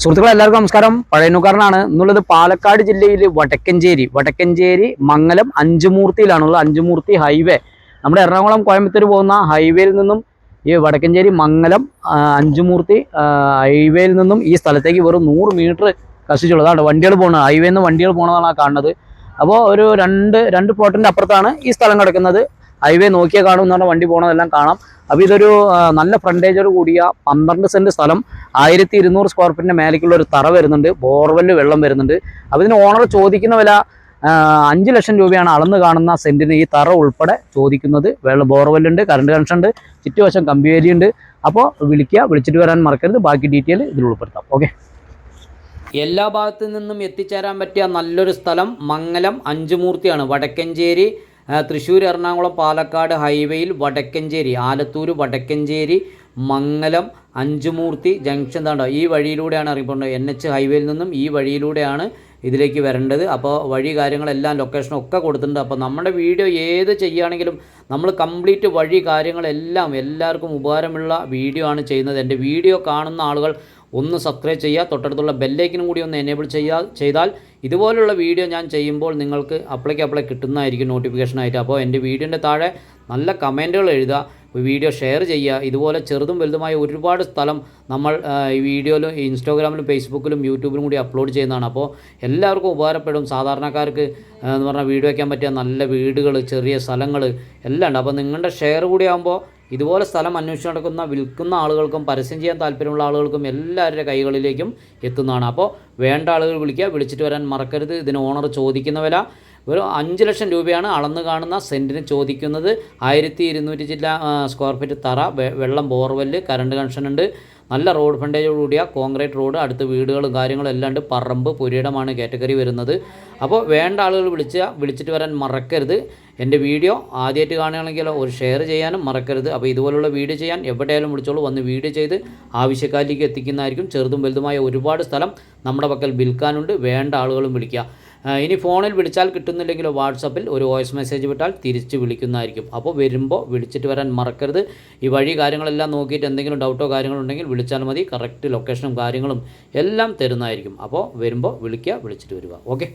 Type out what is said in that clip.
സുഹൃത്തുക്കളെ എല്ലാവർക്കും നമസ്കാരം. പഴയനുകാരനാണ് എന്നുള്ളത് പാലക്കാട് ജില്ലയിൽ വടക്കഞ്ചേരി. വടക്കഞ്ചേരി മംഗലം അഞ്ചുമൂർത്തിയിലാണുള്ളത്. അഞ്ചുമൂർത്തി ഹൈവേ. നമ്മുടെ എറണാകുളം കോയമ്പത്തൂർ പോകുന്ന ഹൈവേയിൽ നിന്നും ഈ വടക്കഞ്ചേരി മംഗലം അഞ്ചുമൂർത്തി ഹൈവേയിൽ നിന്നും ഈ സ്ഥലത്തേക്ക് വെറും നൂറ് മീറ്റർ കസിച്ചുള്ളത്. അതാണ് വണ്ടികൾ പോകുന്നത് ഹൈവേയിൽ നിന്ന് വണ്ടികൾ പോകുന്നതാണ് കാണുന്നത്. അപ്പോൾ ഒരു രണ്ട് രണ്ട് പ്ലോട്ടിന്റെ അപ്പുറത്താണ് ഈ സ്ഥലം കിടക്കുന്നത്. ഹൈവേ നോക്കിയാൽ കാണും വണ്ടി പോകണതെല്ലാം കാണാം. അപ്പോൾ ഇതൊരു നല്ല ഫ്രണ്ടേജോട് കൂടിയ പന്ത്രണ്ട് സെന്റ് സ്ഥലം ആയിരത്തി ഇരുന്നൂറ് സ്ക്വയർ ഫീറ്റിന്റെ മേലേക്കുള്ള ഒരു തറ വരുന്നുണ്ട്. ബോർവെല്ല് വെള്ളം വരുന്നുണ്ട്. അപ്പോൾ ഇതിന് ഓണർ ചോദിക്കുന്ന വില അഞ്ച് ലക്ഷം രൂപയാണ് അളന്ന് കാണുന്ന സെന്റിന് ഈ തറ ഉൾപ്പെടെ ചോദിക്കുന്നത്. വെള്ളം ബോർവെല്ലുണ്ട് കറണ്ട് കണക്ഷൻ ഉണ്ട് ചുറ്റുവശം ഉണ്ട്. അപ്പോൾ വിളിക്കുക വിളിച്ചിട്ട് വരാൻ മറക്കരുത്. ബാക്കി ഡീറ്റെയിൽ ഇതിൽ ഉൾപ്പെടുത്താം. ഓക്കെ എല്ലാ ഭാഗത്തു നിന്നും എത്തിച്ചേരാൻ പറ്റിയ നല്ലൊരു സ്ഥലം മംഗലം അഞ്ചുമൂർത്തിയാണ്. വടക്കഞ്ചേരി തൃശ്ശൂർ എറണാകുളം പാലക്കാട് ഹൈവേയിൽ വടക്കഞ്ചേരി ആലത്തൂർ വടക്കഞ്ചേരി മംഗലം അഞ്ചുമൂർത്തി ജംഗ്ഷൻ താണ്ടോ? ഈ വഴിയിലൂടെയാണ് അറിയപ്പെടുന്നത്. എൻ എച്ച് ഹൈവേയിൽ നിന്നും ഈ വഴിയിലൂടെയാണ് ഇതിലേക്ക് വരേണ്ടത്. അപ്പോൾ വഴി കാര്യങ്ങളെല്ലാം ലൊക്കേഷനും ഒക്കെ കൊടുത്തിട്ടുണ്ട്. അപ്പോൾ നമ്മുടെ വീഡിയോ ഏത് ചെയ്യുകയാണെങ്കിലും നമ്മൾ കംപ്ലീറ്റ് വഴി കാര്യങ്ങളെല്ലാം എല്ലാവർക്കും ഉപകാരമുള്ള വീഡിയോ ആണ് ചെയ്യുന്നത്. എന്റെ വീഡിയോ കാണുന്ന ആളുകൾ ഒന്ന് സബ്സ്ക്രൈബ് ചെയ്യുക തൊട്ടടുത്തുള്ള ബെല്ലേക്കിനും കൂടി ഒന്ന് എനേബിൾ ചെയ്യാ ചെയ്താൽ ഇതുപോലുള്ള വീഡിയോ ഞാൻ ചെയ്യുമ്പോൾ നിങ്ങൾക്ക് അപ്ലൈക്ക് അപ്ലൈ കിട്ടുന്നതായിരിക്കും നോട്ടിഫിക്കേഷനായിട്ട് അപ്പോൾ എന്റെ വീഡിയോന്റെ താഴെ നല്ല കമന്റുകൾ എഴുതുക വീഡിയോ ഷെയർ ചെയ്യുക. ഇതുപോലെ ചെറുതും വലുതുമായ ഒരുപാട് സ്ഥലം നമ്മൾ ഈ വീഡിയോയിലും ഇൻസ്റ്റാഗ്രാമിലും ഫേസ്ബുക്കിലും യൂട്യൂബിലും കൂടി അപ്ലോഡ് ചെയ്യുന്നതാണ്. അപ്പോൾ എല്ലാവർക്കും ഉപകാരപ്പെടും. സാധാരണക്കാർക്ക് എന്ന് പറഞ്ഞാൽ വീഡിയോ വയ്ക്കാൻ പറ്റിയ നല്ല വീടുകൾ ചെറിയ സ്ഥലങ്ങൾ എല്ലാം ഉണ്ട്. അപ്പോൾ നിങ്ങളുടെ ഷെയർ കൂടി ആകുമ്പോൾ ഇതുപോലെ സ്ഥലം അന്വേഷിച്ച് നടക്കുന്ന വിൽക്കുന്ന ആളുകൾക്കും പരസ്യം ചെയ്യാൻ താല്പര്യമുള്ള ആളുകൾക്കും എല്ലാവരുടെ കൈകളിലേക്കും എത്തുന്നതാണ്. അപ്പോൾ വേണ്ട ആളുകൾ വിളിക്കുക വിളിച്ചിട്ട് വരാൻ മറക്കരുത്. ഇതിന് ഓണർ ചോദിക്കുന്ന വില ഒരു അഞ്ച് ലക്ഷം രൂപയാണ് അളന്ന് കാണുന്ന സെന്റിന് ചോദിക്കുന്നത്. ആയിരത്തി ഇരുന്നൂറ്റി ജില്ല സ്ക്വയർ ഫീറ്റ് തറ വെള്ളം ബോർവെല്ല് കറണ്ട് കണക്ഷൻ ഉണ്ട് നല്ല റോഡ് ഫണ്ടേജോടുകൂടിയ കോൺക്രീറ്റ് റോഡ് അടുത്ത് വീടുകളും കാര്യങ്ങളും എല്ലാം ഉണ്ട്. പറമ്പ് പുരയിടമാണ് കാറ്റഗറി വരുന്നത്. അപ്പോൾ വേണ്ട ആളുകൾ വിളിച്ച വിളിച്ചിട്ട് വരാൻ മറക്കരുത്. എന്റെ വീഡിയോ ആദ്യമായിട്ട് കാണുകയാണെങ്കിൽ ഒരു ഷെയർ ചെയ്യാനും മറക്കരുത്. അപ്പോൾ ഇതുപോലുള്ള വീഡിയോ ചെയ്യാൻ എവിടെയായാലും വിളിച്ചോളൂ. വന്ന് വീഡിയോ ചെയ്ത് ആവശ്യക്കാരിലേക്ക് എത്തിക്കുന്നതായിരിക്കും. ചെറുതും വലുതുമായ ഒരുപാട് സ്ഥലം നമ്മുടെ പക്കൽ വിൽക്കാനുണ്ട്. വേണ്ട ആളുകളും വിളിക്കുക. ഇനി ഫോണിൽ വിളിച്ചാൽ കിട്ടുന്നില്ലെങ്കിൽ വാട്സപ്പിൽ ഒരു വോയിസ് മെസ്സേജ് വിട്ടാൽ തിരിച്ച് വിളിക്കുന്നതായിരിക്കും. അപ്പോൾ വരുമ്പോൾ വിളിച്ചിട്ട് വരാൻ മറക്കരുത്. ഈ വഴി കാര്യങ്ങളെല്ലാം നോക്കിയിട്ട് എന്തെങ്കിലും ഡൗട്ടോ കാര്യങ്ങളോ ഉണ്ടെങ്കിൽ വിളിച്ചാൽ മതി. കറക്റ്റ് ലൊക്കേഷനും കാര്യങ്ങളും എല്ലാം തരുന്നതായിരിക്കും. അപ്പോൾ വരുമ്പോൾ വിളിക്കുക വിളിച്ചിട്ട് വരിക. ഓക്കെ